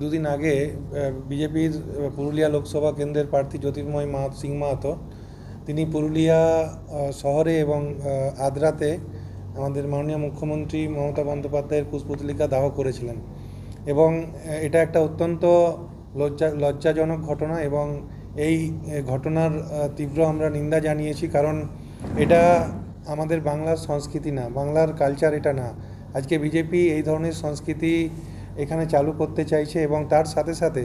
দুদিন আগে বিজেপির পুরুলিয়া লোকসভা কেন্দ্রের প্রার্থী জ্যোতির্ময় মা সিং মাহাতো, তিনি পুরুলিয়া শহরে এবং আদ্রাতে আমাদের মাননীয় মুখ্যমন্ত্রী মমতা বন্দ্যোপাধ্যায়ের পুষ্পতলিকা দাহ করেছিলেন। এবং এটা একটা অত্যন্ত লজ্জা লজ্জাজনক ঘটনা এবং এই ঘটনার তীব্র আমরা নিন্দা জানিয়েছি কারণ এটা আমাদের বাংলার সংস্কৃতি না, বাংলার কালচার এটা না। আজকে বিজেপি এই ধরনের সংস্কৃতি এখানে চালু করতে চাইছে এবং তার সাথে সাথে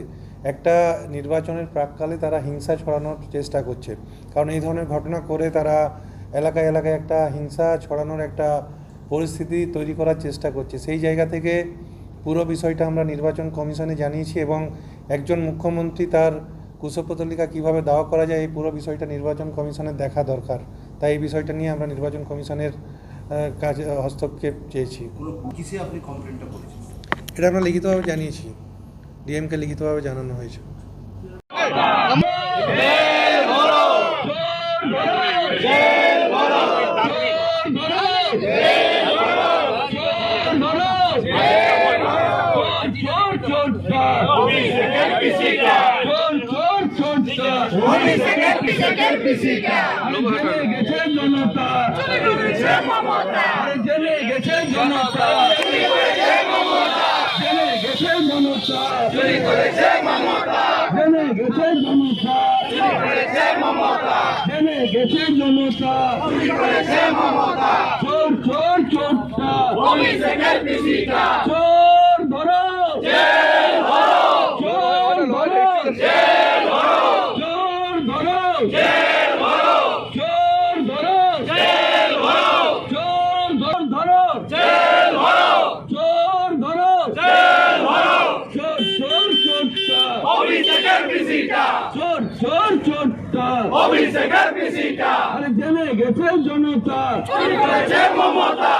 একটা নির্বাচনের প্রাককালে তারা হিংসা ছড়ানোর চেষ্টা করছে। কারণ এই ধরনের ঘটনা করে তারা এলাকায় এলাকায় একটা হিংসা ছড়ানোর একটা পরিস্থিতি তৈরি করার চেষ্টা করছে। সেই জায়গা থেকে পুরো বিষয়টা আমরা নির্বাচন কমিশনে জানিয়েছি এবং একজন মুখ্যমন্ত্রী তার কুশপতলিকা কীভাবে দাওয়া করা যায় এই পুরো বিষয়টা নির্বাচন কমিশনের দেখা দরকার। তাই এই বিষয়টা নিয়ে আমরা নির্বাচন কমিশনের কাজে, হস্তক্ষেপ চেয়েছি। আপনি কমপ্লেনটা করেছেন। এটা আমরা লিখিতভাবে জানিয়েছি। ডিএমকে লিখিতভাবে জানানো হয়েছে। জনতা। গেছে জনতা জেনে গেছে জনতা চুরি করেছে মমতা জেনে গেছে জনতা করেছে মমতা জেনে গেছে জনতা করেছে মমতা চোর চোর চোরটা অভিষেকের পিষিকা চোর ধরো চোর ধরো চোর ধরো চোর ধরো চোর ধর ধরো চোর ধরো চোর চোর চোরটা পিষিকা চোর চোর চোরটা অভিষেকের পিষিকা আরে জেনে গেছে জনতা। করেছে মমতা।